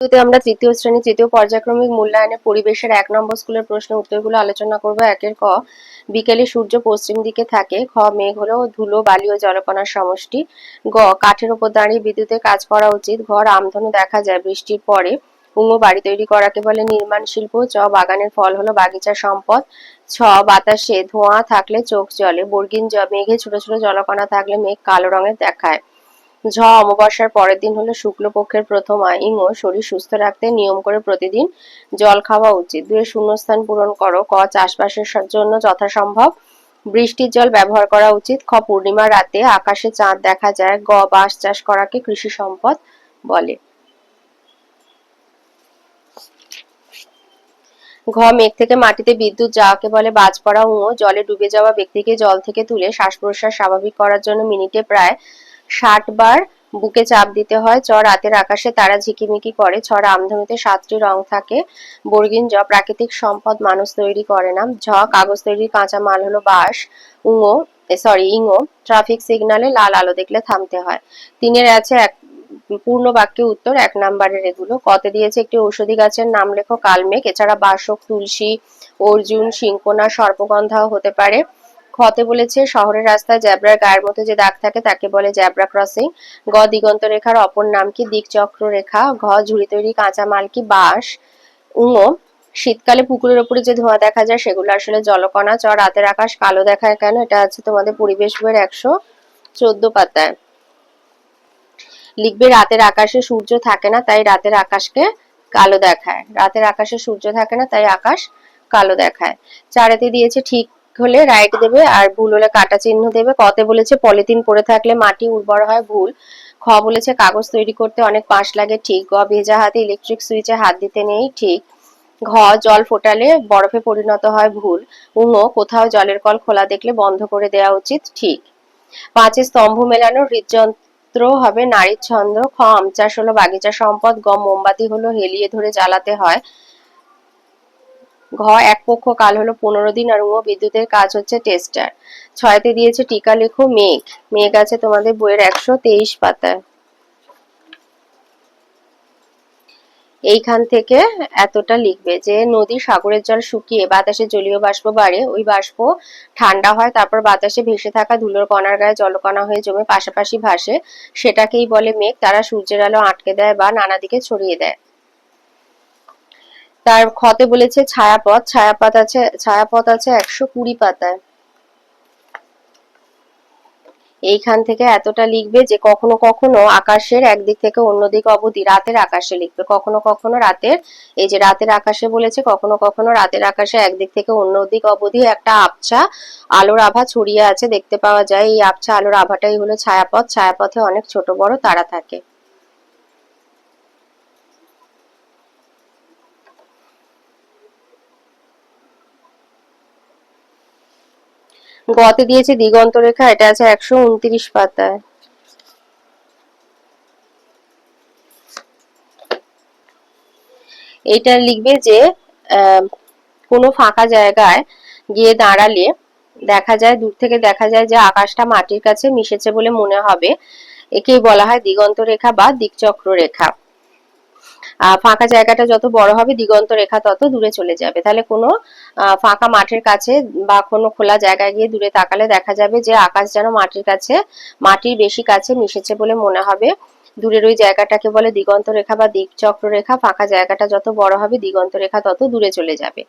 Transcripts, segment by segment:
ভিডিওতে আমরা তৃতীয় শ্রেণি, তৃতীয় পর্যায়ক্রমিক মূল্যায়নে পরিবেশের এক নম্বর স্কুলের প্রশ্ন উত্তরগুলো আলোচনা করব। একের ক, বিকেলে সূর্য পশ্চিম দিকে থাকে। খ, মেঘ হলো ধুলো, বালি ও জলকণার সমষ্টি। গ, কাঠের ওপর দাঁড়িয়ে বিদ্যুতে কাজ করা উচিত। ঘর রামধনু দেখা যায় বৃষ্টির পরে। উঙো বাড়ি তৈরি করাকে বলে নির্মাণ শিল্প। চ, বাগানের ফল হলো বাগিচার সম্পদ। ছ, বাতাসে ধোঁয়া থাকলে চোখ জলে। বর্গিন মেঘে ছোট ছোট জলকণা থাকলে মেঘ কালো রঙের দেখায়। ঝ অমাবস্যার পরের দিন হলো শুক্লপক্ষের প্রথম আইন ও শরীর সুস্থ রাখতে নিয়ম করে প্রতিদিন জল খাওয়া উচিত। দুয়ে শূন্যস্থান পূরণ করো। ক, চাষবাসের জন্য যথাসম্ভব বৃষ্টির জল ব্যবহার করা উচিত। খ পূর্ণিমার রাতে আকাশে চাঁদ দেখা যায়। গ, বাঁশ চাষ করাকে কৃষি সম্পদ বলে। ঘ, মেঘ থেকে মাটিতে বিদ্যুৎ যাওয়াকে বলে বাজ পড়া ও জলে ডুবে যাওয়া ব্যক্তিকে জল থেকে তুলে শ্বাস প্রশ্বাস স্বাভাবিক করার জন্য মিনিটে প্রায় ষাট বার বুকে চাপ দিতে হয়। চ রাতের আকাশে তারা ঝিকিমিকি করে। ছ রামধনুতে সাতটি রং থাকে। বর্গিন জ, প্রাকৃতিক সম্পদ মানুষ তৈরি করে না। ঝ, কাগজ তৈরির কাঁচা মাল হলো বাঁশ, উঙো সরি ইঙো। ট্রাফিক সিগনালে লাল আলো দেখলে থামতে হয়। তিনের আছে এক, পূর্ণ বাক্যে উত্তর, এক নাম্বারের এগুলো কতে দিয়েছে একটি ঔষধি গাছের নাম লেখো কালমেঘ। এছাড়া বাসক, তুলসী, অর্জুন, সিংকোনা সর্পগন্ধাও হতে পারে। খতে বলেছে, শহরের রাস্তায় জ্যাব্রার গায়ের মতো যে দাগ থাকে তাকে বলে জ্যাব্রা ক্রসিং। গ, দিগন্ত রেখার অপর নাম কি? দিকচক্র রেখা। ঘ, ঝুড়ি তৈরি কাঁচা মাল কি? বাঁশ। উঙ শীতকালে পুকুরের উপরে যে ধোঁয়া দেখা যায় সেগুলো আসলে জলকণা। চ, রাতের আকাশ কালো দেখায় কেন? এটা আছে তোমাদের পরিবেশ বইয়ের একশো চোদ্দ পাতায়। লিখবে, রাতের আকাশে সূর্য থাকে না, তাই রাতের আকাশকে কালো দেখায়। রাতের আকাশে সূর্য থাকে না, তাই আকাশ কালো দেখায়। চারেতে দিয়েছে ঠিক হলে রাইট দেবে, আর ভুল হলে কাটা চিহ্ন দেবে। কতে বলেছে, পলিথিন পরে থাকলে মাটি উর্বর হয়, ভুল। খ বলেছে, কাগজ তৈরি করতে অনেক পাশ লাগে, ঠিক। গ, ভেজা হাতে ইলেকট্রিক সুইচে হাত দিতে নেই, ঠিক। ঘ, জল ফোটালে বরফে পরিণত হয়, ভুল। উঙ কোথাও জলের কল খোলা দেখলে বন্ধ করে দেওয়া উচিত, ঠিক। পাঁচে, স্তম্ভ মেলানো হৃদযন্ত্র হবে নারীর ছন্দ। খ আম চাষ হলো বাগিচা সম্পদ। গ, মোমবাতি হলো হেলিয়ে ধরে জ্বালাতে হয়। ঘ এক পক্ষ, কাল হলো পনেরো দিন আর ও বিদ্যুতের কাজ হচ্ছে টেস্টার ছয়তে দিয়েছে টিকা লেখো মেঘ। মেঘ আছে তোমাদের বইয়ের একশো তেইশ পাতায়। এইখান থেকে এতটা লিখবে যে, নদী সাগরের জল শুকিয়ে বাতাসে জলীয় বাষ্প বাড়ে, ওই বাষ্প ঠান্ডা হয়, তারপর বাতাসে ভেসে থাকা ধুলোর কণার গায়ে জলকণা হয়ে জমে পাশাপাশি ভাসে। সেটাকেই বলে মেঘ। তারা সূর্যের আলো আটকে দেয় বা নানা দিকে ছড়িয়ে দেয়। তার ক্ষতে বলেছে, ছায়াপথ ছায়াপথ আছে ছায়াপথ আছে একশো কুড়ি পাতায়। এইখান থেকে এতটা লিখবে যে কখনো কখনো আকাশের একদিক থেকে অন্যদিক অবধি রাতের আকাশে লিখবে। কখনো কখনো রাতের, এই যে রাতের আকাশে বলেছে, কখনো কখনো রাতের আকাশে একদিক থেকে অন্য দিক অবধি একটা আবছা আলোর আভা ছড়িয়ে আছে। দেখতে পাওয়া যায়, এই আবছা আলোর আভাটাই হলো ছায়াপথ। ছায়াপথে অনেক ছোট বড় তারা থাকে। গতে দিয়েছে দিগন্ত রেখা, এটা আছে একশো উনত্রিশ পাতায়। এটা লিখবে যে কোনো ফাঁকা জায়গায় গিয়ে দাঁড়ালে দেখা যায়, দূর থেকে দেখা যায় যে আকাশটা মাটির কাছে মিশেছে বলে মনে হবে। একেই বলা হয় দিগন্ত রেখা বা দিকচক্র রেখা। ফাঁকা জায়গাটা যত বড় হবে, দিগন্ত রেখা তত দূরে চলে যাবে। তাহলে কোনো ফাঁকা মাঠের কাছে বা কোনো খোলা জায়গায় গিয়ে দূরে তাকালে দেখা যাবে যে আকাশ যেন মাটির কাছে, মাটির বেশি কাছে মিশেছে বলে মনে হবে। দূরের ওই জায়গাটাকে বলে দিগন্ত রেখা বা দিকচক্র রেখা। ফাঁকা জায়গাটা যত বড় হবে, দিগন্ত রেখা তত দূরে চলে যাবে।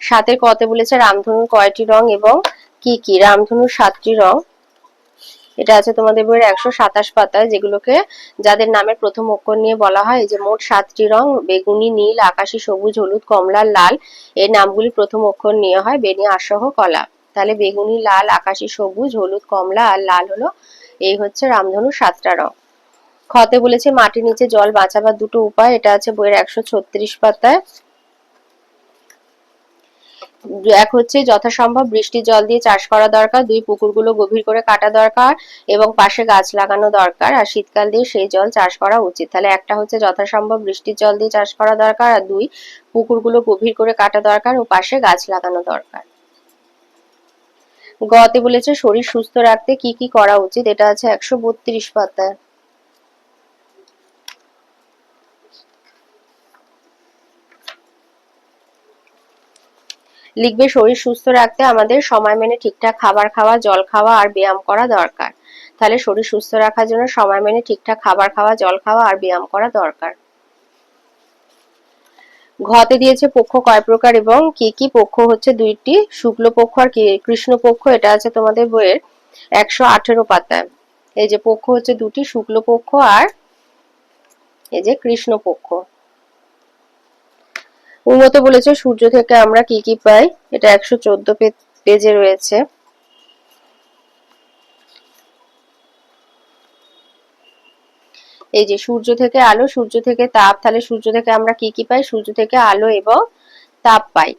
সাতের কতে বলেছে রামধনুর কয়টি রং এবং কি কি? রামধনুর সাতটি রং। এটা আছে তোমাদের বইয়ের একশো সাতাশ পাতায়, যেগুলোকে যাদের নামের প্রথম অক্ষর নিয়ে বলা হয় যে মোট সাতটি রং, বেগুনি, নীল, আকাশি, সবুজ, হলুদ, কমলা, লাল, এই নামগুলি প্রথম অক্ষর নিয়ে হয় বেনি আসহ কলা। তাহলে বেগুনি, লাল, আকাশি, সবুজ, হলুদ, কমলা আর লাল হলো এই হচ্ছে রামধনু সাতটা রং। খতে বলেছে, মাটির নিচে জল বাঁচাবার দুটো উপায়, এটা আছে বইয়ের একশো ছত্রিশ পাতায়। এক হচ্ছে যথাসম্ভব বৃষ্টির জল দিয়ে চাষ করা দরকার, দুই পুকুরগুলো গভীর করে কাটা দরকার এবং পাশে গাছ লাগানো দরকার, আর শীতকাল দিয়ে সেই জল চাষ করা উচিত। তাহলে একটা হচ্ছে যথাসম্ভব বৃষ্টির জল দিয়ে চাষ করা দরকার, আর দুই পুকুরগুলো গভীর করে কাটা দরকার ও পাশে গাছ লাগানো দরকার। গতে বলেছে শরীর সুস্থ রাখতে কি কি করা উচিত? এটা আছে একশো বত্রিশ পাতায়। লিখবে, শরীর সুস্থ রাখতে আমাদের সময় মেনে ঠিকঠাক খাবার খাওয়া, জল খাওয়া আর ব্যায়াম করা দরকার। তাহলে শরীর সুস্থ রাখার জন্য সময় মেনে ঠিকঠাক খাবার খাওয়া, জল খাওয়া আর ব্যায়াম করা দরকার। ঘতে দিয়েছে পক্ষ কয় প্রকার এবং কি কি পক্ষ হচ্ছে দুইটি? শুক্ল পক্ষ আর কৃষ্ণ পক্ষ, এটা আছে তোমাদের বইয়ের একশো আঠেরো পাতায়। এই যে পক্ষ হচ্ছে দুটি, শুক্ল পক্ষ আর এই যে কৃষ্ণ পক্ষ। উন্নত বলেছে, সূর্য থেকে আমরা কি কি পাই? এটা একশো চোদ্দ পেজে রয়েছে। এই যে, সূর্য থেকে আলো, সূর্য থেকে তাপ, তাহলে সূর্য থেকে আমরা কি কি পাই? সূর্য থেকে আলো এবং তাপ পাই।